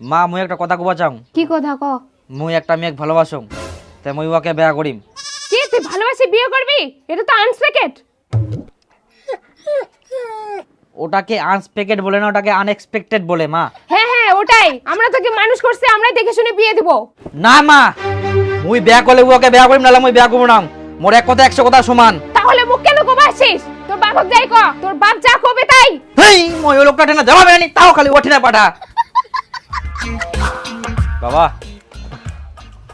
মা মুই একটা কথা কবা চাও? কি কথা ক? মুই একটা মেয়েক ভালোবাসং তাই মুই ওকে বেয়া করিম। কি তুই ভালোবাসি বিয়ে করবি? এটা তো আনসপেক্টেড ওটাকে আনএক্সপেক্টেড বলে না ওটাকে আনএক্সপেক্টেড বলে মা। হ্যাঁ হ্যাঁ ওটাই। আমরা তোকে মানুষ করছি আমরাই দেখে শুনে বিয়ে দিব? না মা। মুই বেয়া করলে ওকে বেয়া করিম নাহলে মুই বেয়া করব না। মোর এক কথা একশো কথা সমান। তাহলে মুখ কেন কোবাসিস? তোর বাপক যাই ক তোর বাপ যা কবে তাই। হেই মই ওই লোকটা টেনে দেওয়া বেনি তাও খালি ওঠে না পাঠা। বাবা।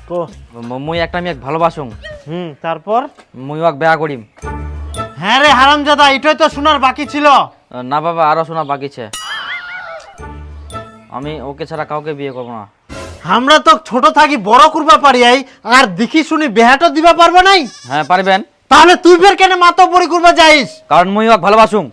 তো ম- মুই একটা মেয়েক ভালোবাসুং। হুম তারপর? মুই ওকে বেয়া করিম। হ্যাঁ রে হারামজাদা এটাই তো শোনার বাকি ছিল। না বাবা আরও শোনা বাকি আছে। আমি ওকে ছাড়া কাউকে বিয়ে করব না। আমরা তো ছোট থাকি বড় করবা পারি আই আর দেখি শুনি বেহাটা দিবা পারবা নাই? হ্যাঁ পারবেন। তাহলে তুই ফের কেন মাতো পরি করবা যাইস? কারণ মুই ওকে ভালোবাসুং।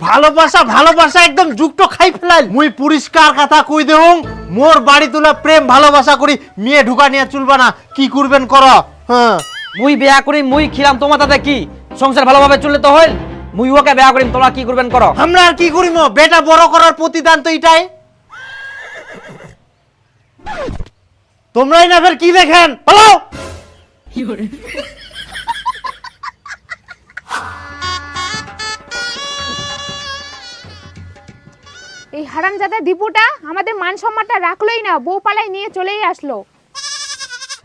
ভালোবাসা ভালোবাসা একদম যুক্ত খাই ফেলাইল। মুই পরিষ্কার কথা কই দেহুং মোর বাড়ি তোলা প্রেম ভালোবাসা করি মেয়ে ঢুকা নিয়ে চলবা না কি করবেন কর? হ্যাঁ। মুই বিয়া করি মুই খিলাম তোমার তাতে কি? সংসার ভালোভাবে চললে তো হইল? মুই ওকে বিয়া করিম তোমরা কি করবেন করো? আমরা আর কি করিম? বেটা বড় করার প্রতিদান তো এটাই তোমরাই না ফের কি দেখেন? বলো এই হারামজাদা দীপুটা আমাদের মান সম্মানটা রাখলোই না বউ পালাই নিয়ে চলেই আসলো।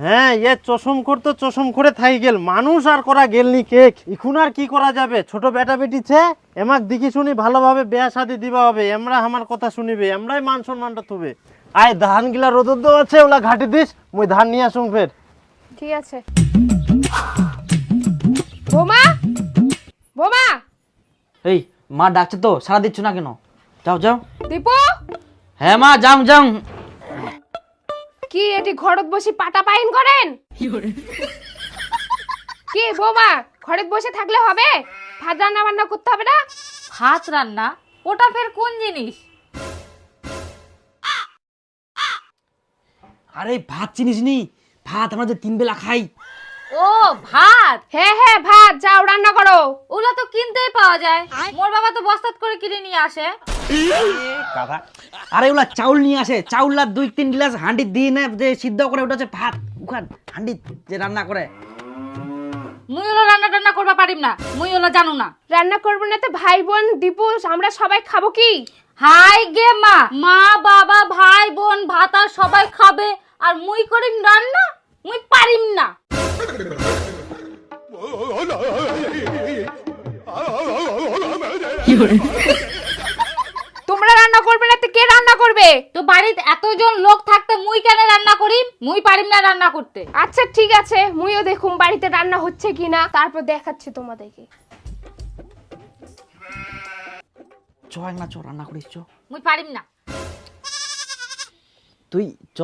হ্যাঁ এ চশম করতে চশম করে থাই গেল। মানুষ আর করা গেলনি কেক এখন আর কি করা যাবে? ছোট বেটা বেটিছে এমাক দেখি শুনি ভালোভাবে বেয়া শাদি দিবা হবে এমরা আমার কথা শুনিবে এমরাই মান সম্মানটা তুবে আয় ধান গিলা রোদর দেওয়া আছে ওলা ঘাটি দিস মুই ধান নিয়ে আসুন ফের। ঠিক আছে। বোমা বোমা। এই মা ডাকছে তো সারা দিচ্ছ না কেন? যাও যাও। দীপু? হ্যাঁ মা যাও যাও। কি এটি ঘরত বসে পাটা পাইন করেন? কি বোমা ঘরত বসে থাকলে হবে? ভাত রান্না বান্না করতে হবে না? ভাত রান্না? ওটা ফের কোন জিনিস? আরে ভাত চিনিস নি? ভাত আমরা যে তিন বেলা খাই। ও ভাত? হ্যাঁ হ্যাঁ ভাত। যাও রান্না করো। ওগুলো তো কিনতেই পাওয়া যায়। মোর বাবা তো বস্তাত করে কিনে নিয়ে আসে। আরে ওলা চাউল নিয়ে আসে চাউলার দুই তিন গ্লাস হাঁডি দিয়ে না যে সিদ্ধ করে ওটা হচ্ছে ভাত ওখান হাঁডি যে রান্না করে মুই ওলা রান্না টান্না করবা পারিম না মুই ওলা জানো না রান্না করব না তো ভাই বোন দীপু আমরা সবাই খাব কি হাই গে মা মা বাবা ভাই বোন ভাত আর সবাই খাবে আর মুই করিম রান্না মুই পারিম না তোমরা রান্না করবে না তো কে রান্না করবে তো বাড়িতে এতজন লোক থাকতে মুই কেন রান্না করি? মুই পারিম না রান্না করতে। আচ্ছা ঠিক আছে মুইও দেখুন বাড়িতে রান্না হচ্ছে কিনা। তারপর দেখাচ্ছি তোমাদেরকে। চ এক না চ রান্না করিস চ। মুই পারিম না। তুই চ।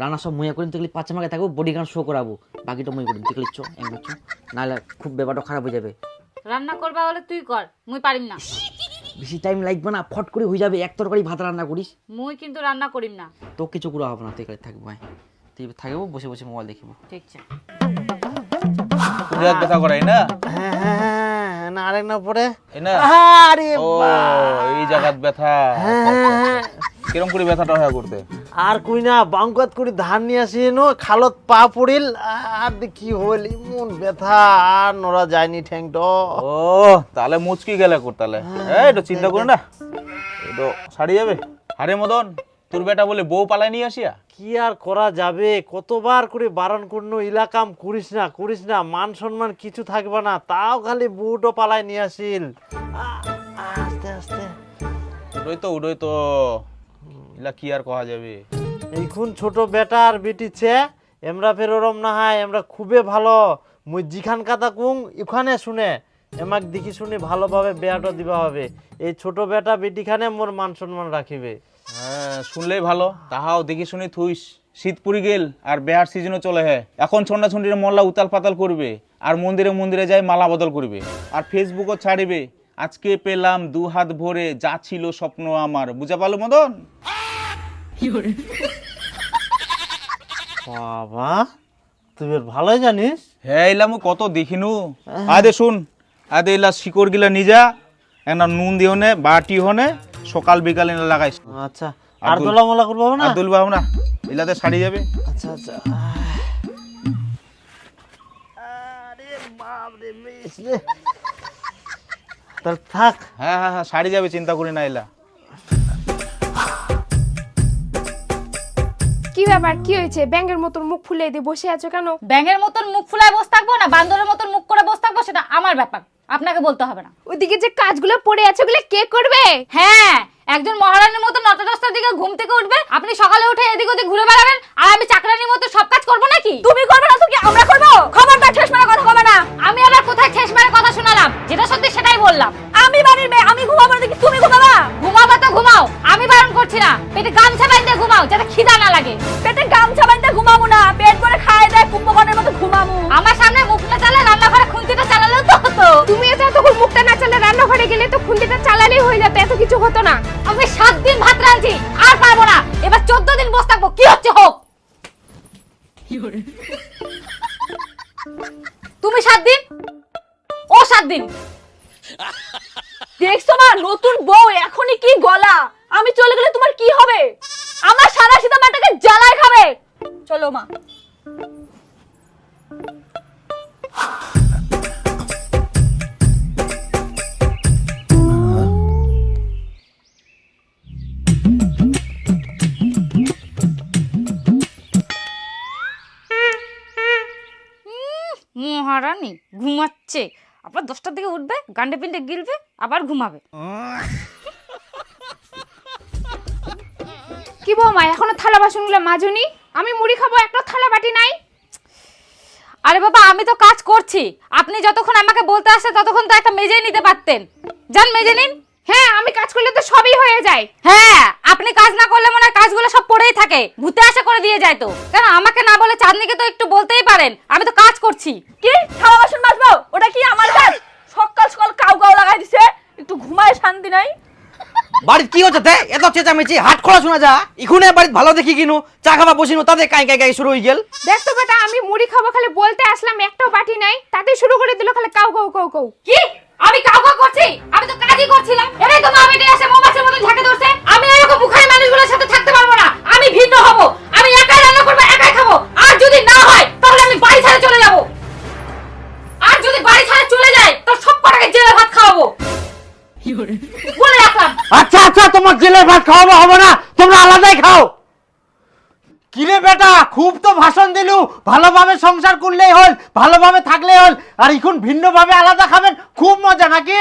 রান্না সব মুইয়া করিম তুই পাঁচ মাকে থাকব বডি গান শো করাবো। বাকিটা মুই করিম তুই চ একবার চ। নাহলে খুব ব্যাপারটা খারাপ হয়ে যাবে। রান্না করবা হলে তুই কর মুই পারিম না। বেশি টাইম লাগবে না ফট করে হয়ে যাবে এক তরকারি ভাত রান্না করিস। মুই কিন্তু রান্না করিম না। তো কিছু করে হবে না তুই এখানে থাকব ভাই। তুই থাকব বসে বসে মোবাইল দেখিব। ঠিক আছে। পুরাত ব্যথা করাই না? হ্যাঁ হ্যাঁ হ্যাঁ না আরেক না পরে। এই না? আরে ও এই জায়গাত ব্যথা। হ্যাঁ। কিরম করে ব্যথাটা হয়ে করতে? আর কই না বাঙ্কাত করে ধান নিয়ে আসি নো খালত পা পড়িল আর কি হইল ইমন ব্যথা আর নড়া যায়নি ঠ্যাংটো ও তাহলে মুচকি গেলে কর তাহলে। এই তো চিন্তা করে না। এটা সারি যাবে। আরে মদন তোর বেটা বলে বউ পালাই নিয়ে আসিয়া? কি আর করা যাবে? কতবার করে বারণ করনো ইলাকাম করিস না করিস না মান সম্মান কিছু থাকবে না তাও খালি বুটও পালায় নিয়ে আসিল। আস্তে আস্তে। উডই তো উডই তো। ইলা কি আর কহা যাবে? এইখন ছোট বেটা আর বেটিছে এমরা ফের ওরম না হয় আমরা খুবই ভালো। মুই জিখান কাতা কুং ইখানে শুনে। এমাক দেখি শুনি ভালোভাবে বেয়াটা দিবা হবে। এই ছোট বেটা বেটিখানে মোর মান সম্মান রাখিবে। হ্যাঁ শুনলেই ভালো। তাহাও দেখি শুনি থুইস। শীত পুরি গেল আর বেহার সিজনও চলে হ্যাঁ এখন ছন্ডা ছন্ডিরে মল্লা উতাল পাতাল করবে আর মন্দিরে মন্দিরে যাই মালা বদল করবে। আর ফেসবুকও ছাড়িবে। আজকে পেলাম দু হাত ভরে যা ছিল স্বপ্ন আমার। বুঝা পালো মদন? বাবা তুই বেশ ভালোই জানিস। হ্যাঁ এলাম কত দেখিনু। আদে শুন। আদে এলা শিকড় গিলা নিজা একটা নুন দিও নে বাটি হনে সকাল বিকালে লাগাইস। আচ্ছা আর দুল- মোলা করব না? আর দুলবাব না এলাতে শাড়ি যাবে। আচ্ছা আচ্ছা। আরে বাপ রে বেশ রে। তাহলে থাক। হ্যাঁ হ্যাঁ হ্যাঁ শাড়ি যাবে চিন্তা করি না এলা। ব্যাপার? কি হয়েছে? ব্যাঙের মতন মুখ ফুলে দিয়ে বসে আছো কেন? ব্যাঙের মতন মুখ ফুলায় বসে থাকব না বান্দরের মতন মুখ করে বসে থাকব সেটা আমার ব্যাপার। আপনাকে বলতে হবে না। ওইদিকে যে কাজগুলো পড়ে আছে ওগুলো কে করবে? হ্যাঁ একজন মহারানীর মতো নটা দশটার দিকে ঘুম থেকে উঠবে আপনি সকালে উঠে এদিক ওদিক ঘুরে বেড়াবেন আর আমি চাকরানির মতো সব কাজ করব নাকি? তুমি করবে না তো কি আমরা করব? খবরদার ঠেস মারা কথা হবে না? আমি আবার কোথায় ঠেস মারা কথা শোনালাম? যেটা সত্যি সেটাই বললাম। আমি বাড়ির মেয়ে আমি ঘুমাবো না তুমি ঘুমাবা? ঘুমাবা তো ঘুমাও আমি বারণ করছি না। পেটে বাঁধতে ঘুমাও যাতে খিদা না লাগে। পেটে গামছা বাঁধতে ঘুমাবো না পেট করে খায় দেয় কুম্ভকর্ণের মতো ঘুমাবো। আমার সামনে মুখ না চালে রান্নাঘরে খুন্তিটা চালালেও তো হতো। তুমি এত তখন মুখটা না চালে রান্নাঘরে গেলে তো খুন্তিটা চালালেই হয়ে যেত এত কিছু হতো না। আমি সাত দিন ভাত রাঁধছি আর পারব না। এবার চোদ্দ দিন বসে থাকব কি হচ্ছে হোক? তুমি সাত দিন? ও সাত দিন। দেখছ মা নতুন বউ এখনই কি গলা? আমি চলে গেলে তোমার কি হবে? আমার সাদা সিধা মাটাকে জ্বালায় খাবে। চলো মা। মহারানী, ঘুমাচ্ছে। আবার দশটার দিকে উঠবে, গান্ডে পিন্ডে গিলবে, আবার ঘুমাবে। কি বৌমা, এখনও থালা বাসনগুলো মাজুনি? আমি মুড়ি খাব একটা থালা বাটি নাই? আরে বাবা, আমি তো কাজ করছি। আপনি যতক্ষণ আমাকে বলতে আসে ততক্ষণ তো একটা মেজে নিতে পারতেন। যান, মেজে নিন। হ্যাঁ আমি কাজ করলে তো সবই হয়ে যায়। হ্যাঁ আপনি কাজ না করলে মনে হয় কাজগুলো সব পড়েই থাকে। ভূতে আসা করে দিয়ে যায় তো। কেন, আমাকে না বলে চাঁদনিকে তো একটু বলতেই পারেন। আমি তো কাজ করছি। কি? থালা বাসন মাজবো? ওটা কি আমার কাজ সকাল সকাল কাউ কাউ লাগাই দিছে একটু ঘুমায় শান্তি নাই বাড়িতে কি হচ্ছে? এত চেঁচামেচি। হাট খোলা শোনা যা। ইখুনে বাড়িতে ভালো দেখি কিনু। চা খাবা বসিনু তাতে কাই কাই কাই শুরু হয়ে গেল। দেখ তো বেটা আমি মুড়ি খাব খালি বলতে আসলাম একটাও বাটি নাই। তাতে শুরু করে দিল খালি কাউ কাউ কাউ কাউ। কি? আমি কাউ কাউ করছি? আমি তো কাজই করছিলাম। এটাই তো মা বেটে এসে মৌমাছির মতো ঝাঁকে ধরছে। আমি এরকম বুখারি মানুষগুলোর সাথে থাকতে পারব না। আমি ভিন্ন হব। আমি একাই রান্না করব একাই খাব। আর যদি না হয় তাহলে আমি বাড়ি ছেড়ে চলে যাব। আর যদি বাড়ি ছেড়ে চলে যায় তো সব কটাকে জেলে ভাত খাওয়াবো। বলে রাখলাম। আচ্ছা আচ্ছা তোমার জেলের ভাত খাওয়াবো হবে না। তোমরা আলাদাই খাও। কিরে বেটা খুব তো ভাষণ দিলু। ভালোভাবে সংসার করলেই হল ভালোভাবে থাকলেই হল। আর এখন ভিন্নভাবে আলাদা খাবেন খুব মজা নাকি?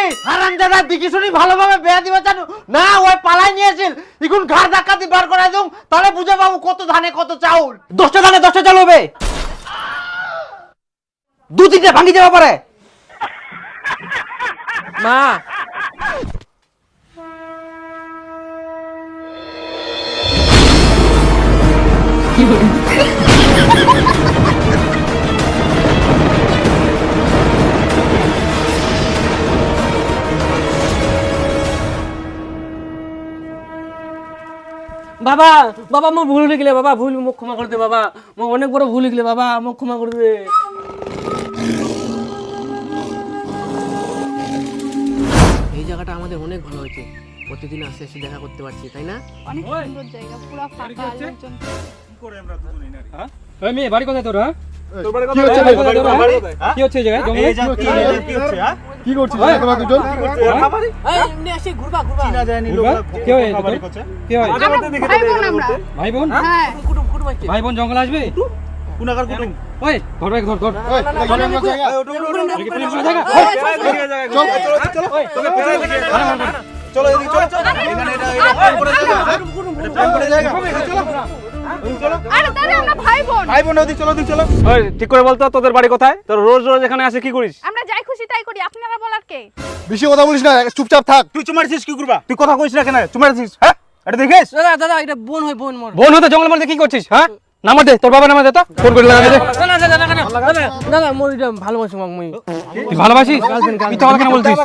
দাদা দিকি শুনি ভালোভাবে বেয়া দিবা জানো। না ওই পালাই নিয়েছিল এখন ঘর ধাক্কা দিয়ে বার করে দিও তাহলে বুঝে পাবো কত ধানে কত চাউল। দশটা দানে দশটা চাল হবে। দু তিনটে ভাঙি যাওয়া পারে। মা বাবা বাবা মো ভুল হয়ে গেলে বাবা ভুল মোক ক্ষমা করে দে বাবা। মো অনেক বড় ভুল হয়ে গেলে বাবা মোক ক্ষমা করে দে। এই জায়গাটা আমাদের অনেক ভালো হয়েছে। প্রতিদিন আসে এসে দেখা করতে পারছি তাই না? অনেক সুন্দর জায়গা পুরো ফাঁকা লোকজন। ওই মেয়ে বাড়ি কোথায় তোর কি হচ্ছে বাড়ি কোথায় তোর, হ্যাঁ? কি হচ্ছে এই জায়গায়? জঙ্গলে? কি করছিস? তোমরা দুজন? ঘুরবা? কে হয়? কে হয়? ভাই বোন আমরা। ভাই বোন? হ্যাঁ? ভাই বোন জঙ্গলে আসবে? কুনাকার কুটুম। ওই ধর ভাই ধর জায়গা। চলো এদিকে চলো। চলো এখানে এটা এটা করে জায়গা প্রেম করে জায়গা। আরে দাদা আমরা ভাই বোন। ভাই বোন ওদিকে চলো ঠিক করে বলতো তোদের বাড়ি কোথায়? তোর রোজ রোজ এখানে আসে কি করিস? আমরা যাই খুশি তাই করি। আপনারা বলার কে? বেশি কথা বলিস না চুপচাপ থাক। তুই চুমারছিস কি করবা? তুই কথা কইস না কেন? চুমারছিস হ্যাঁ? এটা দেখিস? দাদা দাদা এটা বোন হয় বোন মোর। বোন হতে জঙ্গলের মধ্যে কি করছিস হ্যাঁ? নাম্বার দে তোর বাবা নামা দে তো ফোন করে লাগা দে না না দাদা মোর ভালোবাসি মাক মই তুই ভালোবাসিস তুই তো কেন বলছিস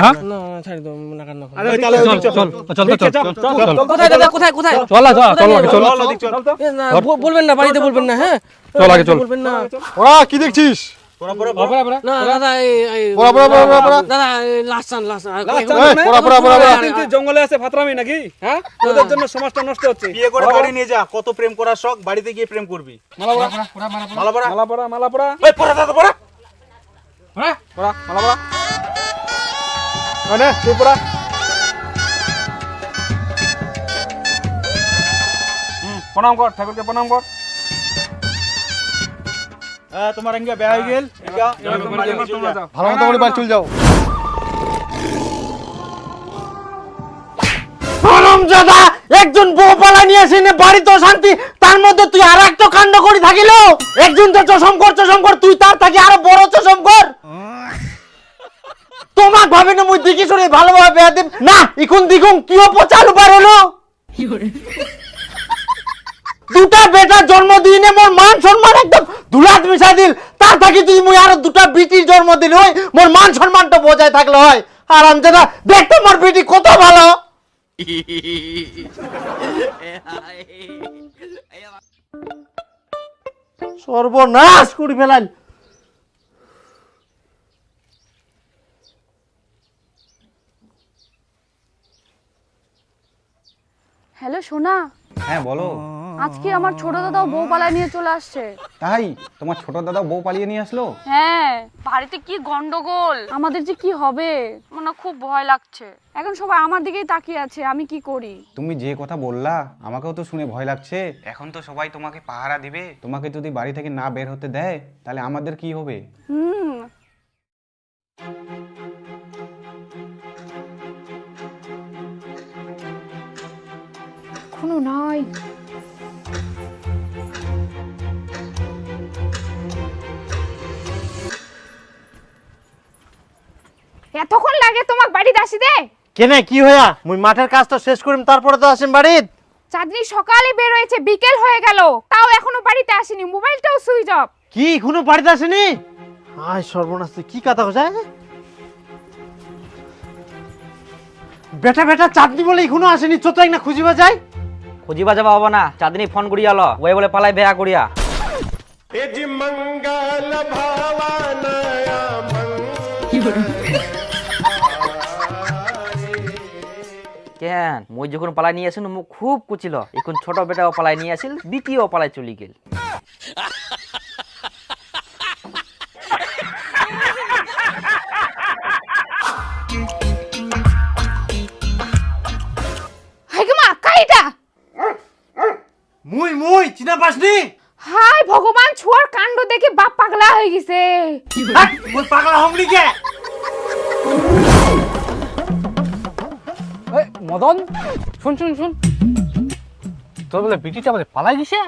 হ্যাঁ না ছাড় দাও না কান্না। চল চল চল চল চল চল কোথায় দাদা কোথায় কোথায় চল না চল চল চল না, বলবেন না বাড়িতে বলবেন না হ্যাঁ চল আগে চল। বলবেন না ওরা কি দেখছিস জঙ্গলে আছে ফাতরামি নাকি? হ্যাঁ? তোদের জন্য সমাজটা নষ্ট হচ্ছে। বিয়ে করে বাড়ি নিয়ে যা কত প্রেম করার শখ বাড়িতে গিয়ে প্রেম করবি। প্রণাম কর ঠাকুরকে প্রণাম কর। হ্যাঁ তোমার এঙ্গে বিয়ে হয়ে গেল। এঙ্গা, এবার তুমি বাড়ি তোমরা চলে যা। যাও। ভালো মতো করে বাড়ি চলে যাও। দাদা একজন বউ পালা নিয়ে আসি না বাড়ি তো শান্তি তার মধ্যে তুই আর একটা কাণ্ড করি থাকিল? একজন তো চশম কর চশম কর তুই তার থাকি আরও বড় চশম কর। তোমার ভাবে না মুই দেখি শুনে ভালোভাবে বেয়া দিম না এখন দেখুন কিও পচালু পার হলো? দুটা বেটা জন্মদিনে মোর মান সম্মান একদম ধুলাত মিশা দিল। তার থাকি তুই মুই আরও দুটা বিটির জন্মদিন হই মোর মান সম্মানটা বজায় থাকলে হয়। আর আমি যেটা দেখতে মোর বিটি কত ভালো। সর্বনাশ করে ফেলাল হ্যালো সোনা। হ্যাঁ বলো। আজকে আমার ছোট দাদা বউ পালায় নিয়ে চলে আসছে। তাই? তোমার ছোট দাদা বউ পালিয়ে নিয়ে আসলো? হ্যাঁ। বাড়িতে কি গন্ডগোল? আমাদের যে কি হবে? মনে খুব ভয় লাগছে। এখন সবাই আমার দিকেই তাকিয়ে আছে আমি কি করি? তুমি যে কথা বললা আমাকেও তো শুনে ভয় লাগছে। এখন তো সবাই তোমাকে পাহারা দিবে। তোমাকে যদি বাড়ি থেকে না বের হতে দেয় তাহলে আমাদের কি হবে? হুম। এখনও নাই। এতক্ষণ লাগে তোমাক বাড়িতে আসি দে। কেনে কি হইয়া? মুই মাঠের কাজ তো শেষ করিম তারপরে তো আসেন বাড়িত। চাঁদনি সকালে বের হয়েছে বিকেল হয়ে গেল। তাও এখনও বাড়িতে আসেনি মোবাইলটাও সুইচ অফ। কি এখনও বাড়িতে আসেনি? আয় সর্বনাশ তুই কি কথা কোথায় বেটা বেটা চাঁদনি বলে এখনও আসেনি চো তো এক না খুঁজিবা যায় খুঁজিবা যাবা হব না চাঁদনি ফোন করিয়া ল ওই বলে পালাই বেয়া করিয়া। কেন? মই যখন পালাই নিয়ে আসিল মোক খুব কুচিল। এখন ছোট বেটাও পালাই নিয়ে আসিল দ্বিতীয় পালাই চলি গেল। হাই মা কাইটা মুই মুই চিনা পাসনি? হাই ভগবান ছোয়ার কাণ্ড দেখে বাপ পাগলা হয়ে গেছে। মুই পাগলা হমনি কে? মদন, শুন শুন শুন। তোর বলে বিটিটা বলে পালাই গেছে?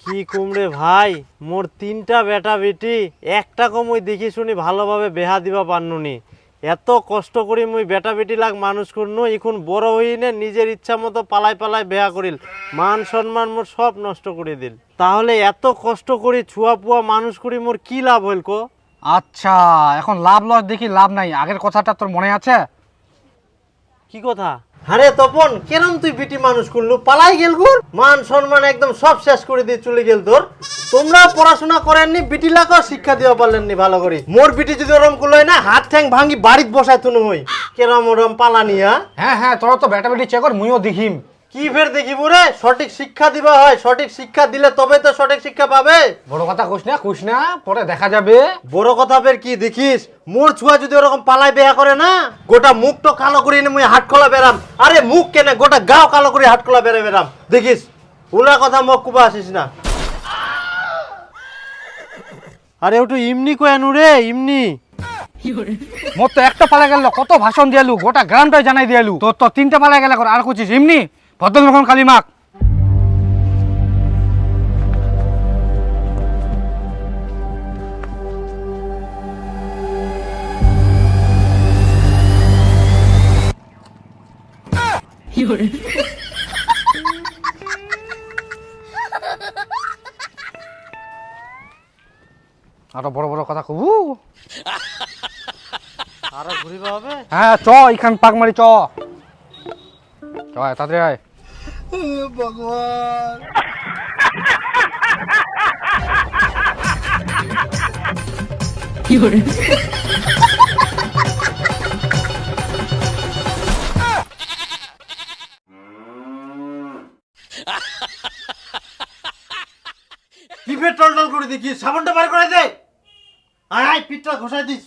কি কুমড়ে ভাই, মোর তিনটা বেটা বেটি, একটা কমই দেখি শুনি ভালোভাবে বেহা দিবা পারনুনি। এত কষ্ট করি মুই বেটা বেটি লাগ মানুষ করনু এখন বড় হইনে নিজের ইচ্ছা মতো পালাই পালাই বেহা করিল। মান সম্মান মোর সব নষ্ট করে দিল। তাহলে এত কষ্ট করি ছুয়া পুয়া মানুষ করি মোর কি লাভ হইল কো? আচ্ছা এখন লাভ লস দেখি লাভ নাই। আগের কথাটা তোর মনে আছে? কি কথা? আরে তপন কেরম তুই বিটি মানুষ করলু? পালাই গেল গুর মান সম্মান একদম সব শেষ করে দিয়ে চলে গেল তোর। তোমরা পড়াশোনা করেননি বিটি লাগাও শিক্ষা দিতে পারলেননি ভালো করে। মোর বিটি যদি ওরম করল না হাত ঠ্যাং ভাঙি বাড়িত বসায় তুনু হই কেরম ওরম পালানিয়া হ্যাঁ হ্যাঁ তোরা তো বেটা বেটি চেক কর মুইও দেখিম। কি ফের দেখিব রে সঠিক শিক্ষা দিবা হয় সঠিক শিক্ষা দিলে তবে তো সঠিক শিক্ষা পাবে। বড় কথা কইস না কইস না পরে দেখা যাবে। বড় কথা ফের কি দেখিস? মোর ছুয়া যদি ওরকম পালাই বেয়া করে না গোটা মুখ তো কালো করে নে মুই হাট খোলা বেরাম আরে মুখ কেনে গোটা গাও কালো করে হাট খোলা বেড়ে বেরাম দেখিস উলা কথা মুখ কুবা আসিস না। আরে ওটু ইমনি কয়ানু রে ইমনি। মোর তো একটা পালা গেল কত ভাষণ দিয়ালু গোটা গ্রামটাই জানাই দিয়ালু। তোর তো তিনটা পালা গেল আর কুচিস এমনি ভদ্রলোকন কালিমাক আরও বড় বড় কথা কবু। আরও ঘুরিবা হবে? হ্যাঁ চ এখান পাক মারি চ। চ তাড়াতাড়ি আয়। ভগবান। কি পেট্রোল টল করে দেখি? সাবানটা বার করে দে। আয় পিঠটা ঘষাই দিস।